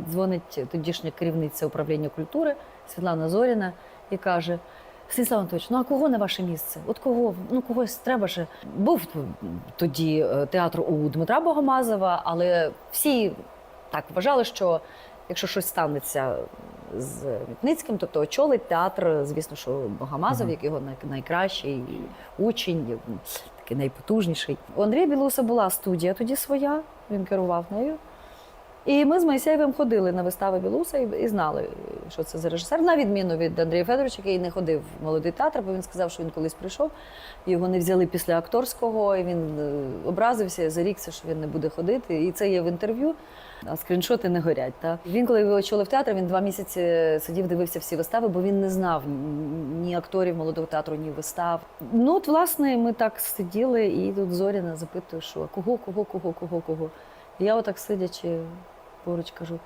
і дзвонить тодішня керівниця управління культури Світлана Зоріна і каже: Станіслав Анатолійович, ну а кого на ваше місце? От кого? Ну когось треба ж. Був тоді е, театр у Дмитра Богомазова, але всі так вважали, що якщо щось станеться з Мітницьким, тобто очолить театр, звісно, що Богомазов, як його найкращий учень, такий найпотужніший. У Андрія Білуса була студія тоді своя, він керував нею. І ми з Моїсеєвим ходили на вистави Білуса і, знали, що це за режисер. На відміну від Андрія Федоровича, який не ходив в молодий театр, бо він сказав, що він колись прийшов, його не взяли після акторського, і він е, образився, зарікся, що він не буде ходити. І це є в інтерв'ю. А скріншоти не горять. Та він, коли його очолив театр, він два місяці сидів, дивився всі вистави, бо він не знав ні акторів молодого театру, ні вистав. Ну, от, власне, ми так сиділи, і тут Зоріна запитує, що кого, кого, кого, кого, кого. Я отак сидячи поруч кажу: